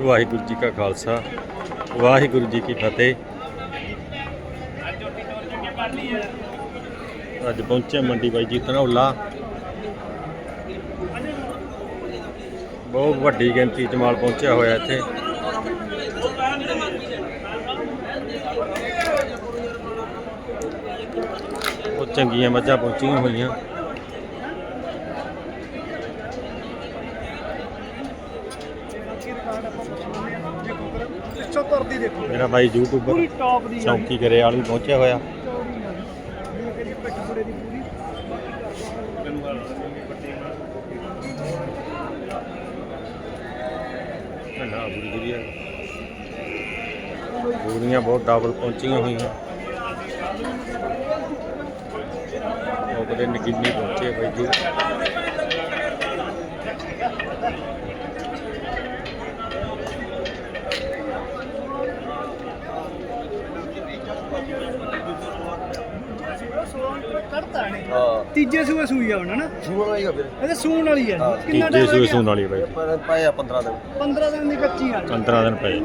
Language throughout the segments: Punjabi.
ਵਾਹਿਗੁਰੂ ਜੀ ਕਾ ਖਾਲਸਾ, ਵਾਹਿਗੁਰੂ ਜੀ ਕੀ ਫਤਿਹ। ਅੱਜ ਪਹੁੰਚੇ ਮੰਡੀ ਬਾਈ ਜੀ ਧਨੌਲਾ। ਬਹੁਤ ਵੱਡੀ ਗਿਣਤੀ ਚ ਮਾਲ ਪਹੁੰਚਿਆ ਹੋਇਆ ਇੱਥੇ। ਬਹੁਤ ਚੰਗੀਆਂ ਮੱਝਾਂ ਪਹੁੰਚੀਆਂ ਹੋਈਆਂ। ਦੇਖੋ ਮੇਰਾ ਬਾਈ ਪੂਰੀ ਯੂਟਿਊਬਰ ਟੌਪ ਦੀ ਆ ਚੌਂਕੀ ਕਰੇ ਵਾਲ ਵੀ ਪਹੁੰਚਿਆ ਹੋਇਆ। ਜਿਵੇਂ ਕਿ ਪਿੱਠ ਪੂਰੇ ਦੀ ਪੂਰੀ ਨਾ ਬੁਰੀ ਵਧੀਆ। ਬੂਰੀਆਂ ਬਹੁਤ ਡਬਲ ਪਹੁੰਚੀਆਂ ਹੋਈਆਂ। ਉਹ ਕਦੇ ਨਗੀਨੀ ਪਹੁੰਚੇ ਬਾਈ ਜੀ। ਕੱਢਤਾ ਨੇ। ਹਾਂ। ਤੀਜੇ ਸੂਏ ਸੂਈ ਆ ਹੁਣ ਨਾ ਸੂਣ ਵਾਲੀ ਫਿਰ। ਇਹਦੇ ਸੂਣ ਵਾਲੀ ਆ। ਹਾਂ। ਕਿੰਨਾ ਤੀਜੇ ਟਾਈਮ ਸੂਏ ਲੱਗਿਆ? ਸੂਣ ਵਾਲੀ ਬਾਈ। ਪਰ ਪਾਏ ਆ 15 ਦਿਨ। 15 ਦਿਨ ਦੀ ਕੱਚੀ ਆ 15 ਦਿਨ ਪਏ।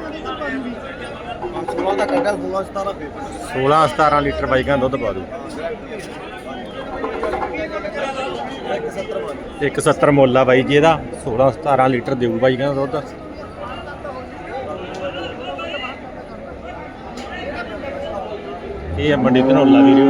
16 ਦਾ ਕੱਢਿਆ 16 17 ਫੇਰ 16 17 ਲੀਟਰ ਬਾਈਕਾਂ ਦੁੱਧ ਪਾ ਦੂ 170 ਮੰਨ 170 ਮੁੱਲ ਆ ਬਾਈ ਜੀ ਇਹਦਾ। 16 17 ਲੀਟਰ ਦੇਊ ਬਾਈ ਕਹਿੰਦਾ ਦੁੱਧ। ਇਹ ਆ ਮੰਡੀ ਧਨੌਲਾ ਵੀਰੋ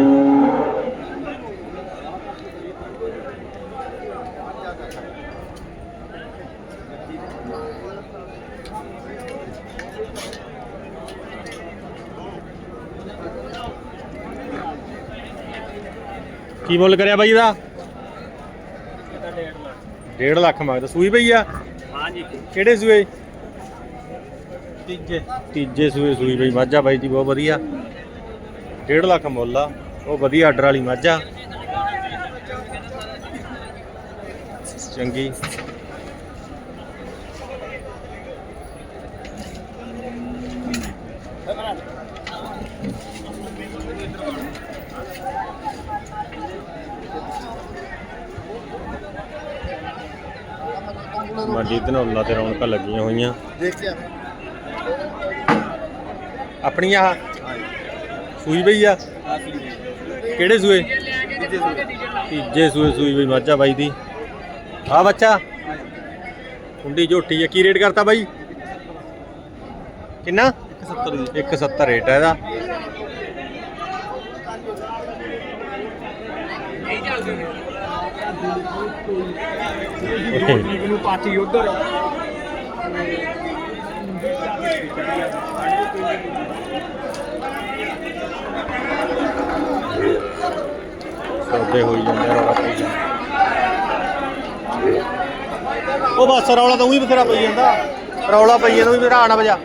ਕੀ ਮੁੱਲ ਕਰਿਆ ਬਾਈ ਇਹਦਾ? 1.5 ਲੱਖ ਮੰਗਦਾ ਸੂਈ ਪਈ ਆ? ਹਾਂਜੀ। ਕਿਹੜੇ ਸੂਏ? ਤੀਜੇ। ਤੀਜੇ ਸੂਏ ਸੂਈ ਬਈ ਮਾਝਾ ਬਾਈ ਦੀ ਬਹੁਤ ਵਧੀਆ। 1.5 ਲੱਖ ਮੁੱਲ ਆ ਉਹ ਵਧੀਆ ਆਰਡਰ ਵਾਲੀ ਮਾਝਾ। ਚੰਗੀ। ਮੰਡੀ ਧਨੌਲਾ ਤੇ ਰੌਣਕਾਂ ਲੱਗੀਆਂ ਹੋਈਆਂ। ਆਪਣੀਆਂ ਆਹ ਸੂਈ ਬਈ ਆ? ਕਿਹੜੇ ਸੂਏ? ਤੀਜੇ ਸੂਏ ਸੂਈ ਬਈ ਮਾਝਾ ਬਾਈ ਦੀ। ਆ ਬੱਚਾ। ਕੁੰਡੀ ਝੋਟੀ ਆ ਕੀ ਰੇਟ ਕਰਤਾ ਬਾਈ? ਕਿੰਨਾ? 170 ਦੀ 170 ਰੇਟ ਹੈ ਇਹਦਾ। ਠੀਕ ਨੂੰ ਪਾਤੀ ਉਧਰ ਸੌਦੇ ਹੋਈ ਜਾਂਦੇ ਰੌਲਾ ਪਈ ਜਾਂਦਾ। ਉਹ ਬਸ ਰੌਲਾ ਤਾਂ ਉਹੀ ਬਥੇਰਾ ਪਈ ਜਾਂਦਾ। ਰੌਲਾ ਪਈ ਜਾਂਦਾ ਵੀ ਮੇਰਾ ਆਣਾ ਵਜਾ।